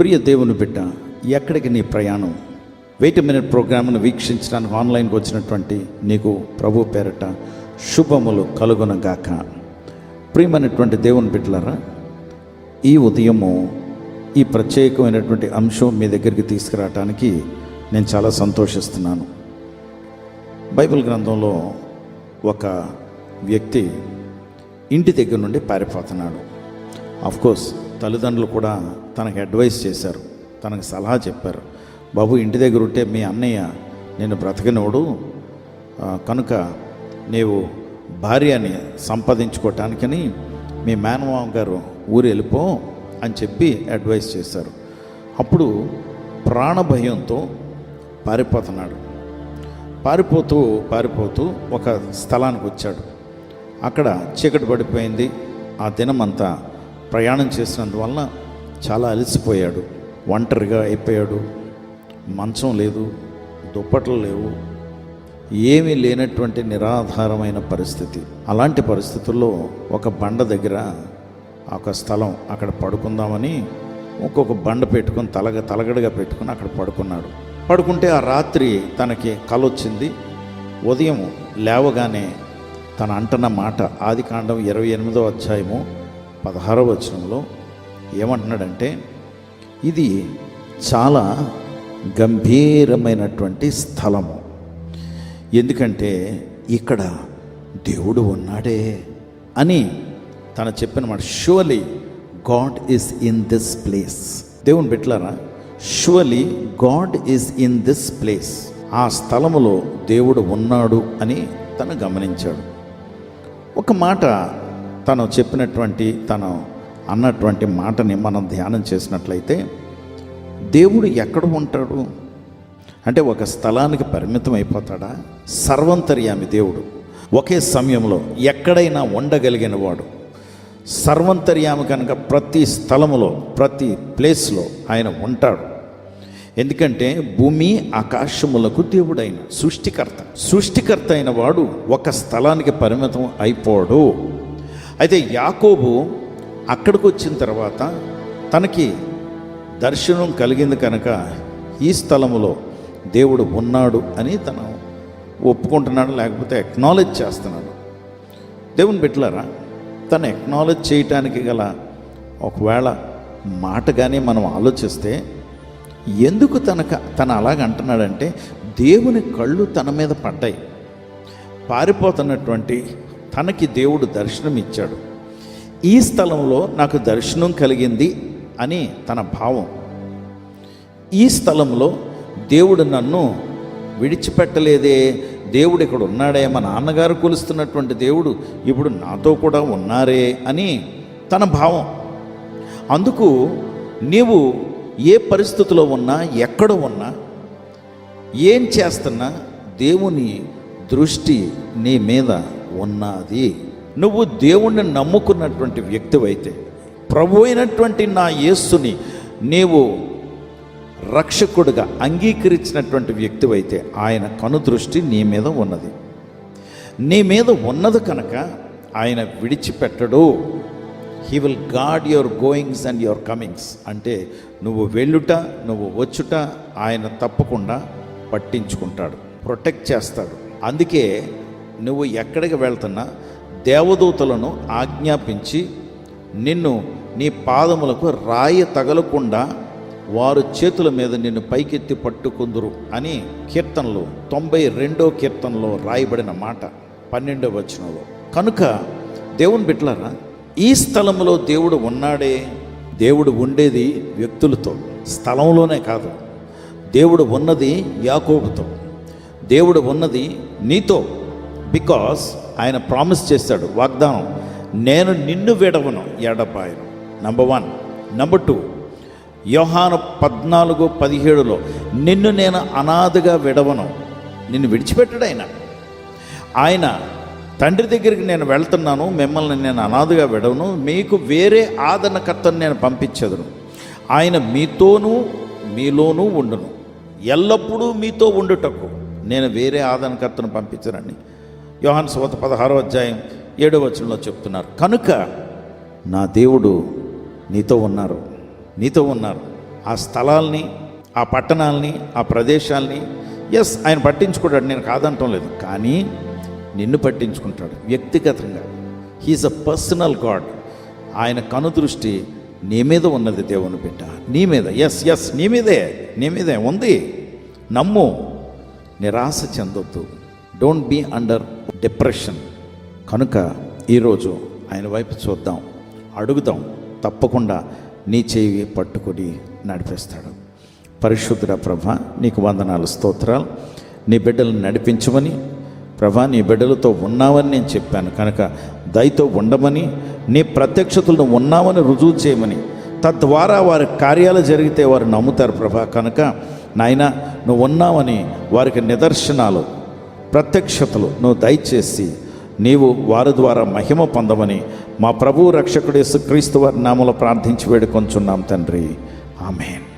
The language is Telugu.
ప్రియ దేవుని బిడ్డ ఎక్కడికి నీ ప్రయాణం? వెయిట్ మినిట్ ప్రోగ్రామ్ను వీక్షించడానికి ఆన్లైన్కి వచ్చినటువంటి నీకు ప్రభు పేరట శుభములు కలుగునగాక. ప్రియమైనటువంటి దేవుని బిడ్డలారా ఈ ఉదయము ఈ ప్రత్యేకమైనటువంటి అంశం మీ దగ్గరికి తీసుకురావటానికి నేను చాలా సంతోషిస్తున్నాను. బైబిల్ గ్రంథంలో ఒక వ్యక్తి ఇంటి దగ్గర నుండి పారిపోతున్నాడు. కోర్స్ తల్లిదండ్రులు కూడా తనకు అడ్వైస్ చేశారు. తనకు సలహా చెప్పారు. బాబు ఇంటి దగ్గర ఉంటే మీ అన్నయ్య నేను బ్రతకనోడు కనుక నీవు భార్యని సంపాదించుకోవటానికని మీ మేనమామ గారు ఊరు వెళ్ళిపో అని చెప్పి అడ్వైస్ చేశారు. అప్పుడు ప్రాణభయంతో పారిపోతున్నాడు. పారిపోతూ పారిపోతూ ఒక స్థలానికి వచ్చాడు. అక్కడ చీకటి పడిపోయింది. ఆ దినమంతా ప్రయాణం చేసినందువలన చాలా అలసిపోయాడు. ఒంటరిగా అయిపోయాడు. మంచం లేదు దుప్పట్లు లేవు. ఏమీ లేనటువంటి నిరాధారమైన పరిస్థితి. అలాంటి పరిస్థితుల్లో ఒక బండ దగ్గర ఒక స్థలం అక్కడ పడుకుందామని ఒక్కొక్క బండ పెట్టుకొని తలగ తలగడగా పెట్టుకొని అక్కడ పడుకున్నాడు. పడుకుంటే ఆ రాత్రి తనకి కలొచ్చింది. ఉదయం లేవగానే తన అంటున్న మాట ఆది కాండం ఇరవై ఎనిమిదో అధ్యాయము పదహారవ వచనంలో ఏమంటున్నాడంటే ఇది చాలా గంభీరమైనటువంటి స్థలము. ఎందుకంటే ఇక్కడ దేవుడు ఉన్నాడే అని తను చెప్పిన మాట surely God is in this place దేవుని బిట్లారా surely God is in this place ఆ స్థలములో దేవుడు ఉన్నాడు అని తను గమనించాడు. ఒక మాట తను చెప్పినటువంటి తను అన్నటువంటి మాటని మనం ధ్యానం చేసినట్లయితే దేవుడు ఎక్కడ ఉంటాడు? అంటే ఒక స్థలానికి పరిమితం అయిపోతాడా? సర్వంతర్యామి దేవుడు. ఒకే సమయంలో ఎక్కడైనా ఉండగలిగిన వాడు. సర్వంతర్యామి కనుక ప్రతి స్థలములో ప్రతి ప్లేస్లో ఆయన ఉంటాడు. ఎందుకంటే భూమి ఆకాశములకు దేవుడైన సృష్టికర్త. సృష్టికర్త అయిన వాడు ఒక స్థలానికి పరిమితం అయిపోడు. అయితే యాకోబు అక్కడికి వచ్చిన తర్వాత తనకి దర్శనం కలిగింది కనుక ఈ స్థలంలో దేవుడు ఉన్నాడు అని తను ఒప్పుకుంటున్నాడు లేకపోతే ఎక్నాలెడ్జ్ చేస్తున్నాడు. దేవుని బిడ్డలారా తను ఎక్నాలెడ్జ్ చేయటానికి గల ఒకవేళ మాటగానే మనం ఆలోచిస్తే ఎందుకు తనక తను అలాగ అంటున్నాడంటే దేవుని కళ్ళు తన మీద పడ్డాయి. పారిపోతున్నటువంటి తనకి దేవుడు దర్శనం ఇచ్చాడు ఈ స్థలంలో నాకు దర్శనం కలిగింది అని తన భావం. ఈ స్థలంలో దేవుడు నన్ను విడిచిపెట్టలేదే దేవుడు ఇక్కడ ఉన్నాడే మా నాన్నగారు కొలుస్తున్నటువంటి దేవుడు ఇప్పుడు నాతో కూడా ఉన్నారే అని తన భావం. అందుకు నీవు ఏ పరిస్థితిలో ఉన్నా ఎక్కడ ఉన్నా ఏం చేస్తున్నా దేవుని దృష్టి నీ మీద ఉన్నది. నువ్వు దేవుణ్ణి నమ్ముకున్నటువంటి వ్యక్తివైతే ప్రభు అయినటువంటి నా యేస్సుని నీవు రక్షకుడుగా అంగీకరించినటువంటి వ్యక్తివైతే ఆయన కనుదృష్టి నీ మీద ఉన్నది. నీ మీద ఉన్నది కనుక ఆయన విడిచిపెట్టడు. He will guard your goings and your comings అంటే నువ్వు వెళ్ళుట నువ్వు వచ్చుట ఆయన తప్పకుండా పట్టించుకుంటాడు ప్రొటెక్ట్ చేస్తాడు. అందుకే నువ్వు ఎక్కడికి వెళ్తున్నా దేవదూతలను ఆజ్ఞాపించి నిన్ను నీ పాదములకు రాయి తగలకుండా వారు చేతుల మీద నిన్ను పైకెత్తి పట్టుకుందురు అని కీర్తనలో తొంభై రెండో కీర్తనలో రాయబడిన మాట పన్నెండో వచనంలో. కనుక దేవుని బిట్లారా ఈ స్థలంలో దేవుడు ఉన్నాడే? దేవుడు ఉండేది వ్యక్తులతో స్థలంలోనే కాదు. దేవుడు ఉన్నది యాకోబుతో. దేవుడు ఉన్నది నీతో. బికాస్ ఆయన ప్రామిస్ చేస్తాడు వాగ్దానం నేను నిన్ను విడవను ఎడపాయను నంబర్ వన్ నంబర్ టూ యోహాను పద్నాలుగు పదిహేడులో నిన్ను నేను అనాథగా విడవను. నిన్ను విడిచిపెట్టడు ఆయన. ఆయన తండ్రి దగ్గరికి నేను వెళ్తున్నాను మిమ్మల్ని నేను అనాథగా విడవను మీకు వేరే ఆదరణకర్తను నేను పంపించదును. ఆయన మీతోనూ మీలోనూ ఉండును. ఎల్లప్పుడూ మీతో ఉండుటకు నేను వేరే ఆదరణకర్తను పంపించనండి యోహాన్ సువత పదహారో అధ్యాయం ఏడో వచనంలో చెప్తున్నారు. కనుక నా దేవుడు నీతో ఉన్నారు. నీతో ఉన్నారు. ఆ స్థలాల్ని ఆ పట్టణాలని ఆ ప్రదేశాల్ని ఎస్ ఆయన పట్టించుకుంటాడు నేను కాదంటం లేదు. కానీ నిన్ను పట్టించుకుంటాడు వ్యక్తిగతంగా. హీఈస్ అ పర్సనల్ గాడ్ ఆయన కనుదృష్టి నీ మీద ఉన్నది దేవుని బిడ్డ. నీ మీద. ఎస్ ఎస్ నీ మీదే. నీ మీదే ఉంది. నమ్ము. నిరాశ చెందొద్దు. డోంట్ బీ అండర్ డిప్రెషన్ కనుక ఈరోజు ఆయన వైపు చూద్దాం. అడుగుదాం. తప్పకుండా నీ చేయి పట్టుకొని నడిపిస్తాడు. పరిశుద్ధ ప్రభ నీకు వందనాలు స్తోత్రాలు. నీ బిడ్డలను నడిపించమని ప్రభా నీ బిడ్డలతో ఉన్నావని నేను చెప్పాను. కనుక దయతో ఉండమని నీ ప్రత్యక్షతలను ఉన్నామని రుజువు చేయమని తద్వారా వారి కార్యాలు జరిగితే వారు నమ్ముతారు ప్రభా. కనుక నాయన నువ్వు ఉన్నావని వారికి నిదర్శనాలు ప్రత్యక్షతలు నువ్వు దయచేసి నీవు వారి ద్వారా మహిమ పొందమని మా ప్రభు రక్షకుడు క్రీస్తు వారి నామలో ప్రార్థించి వేడుకొంచున్నాం తండ్రి. ఆమెన్.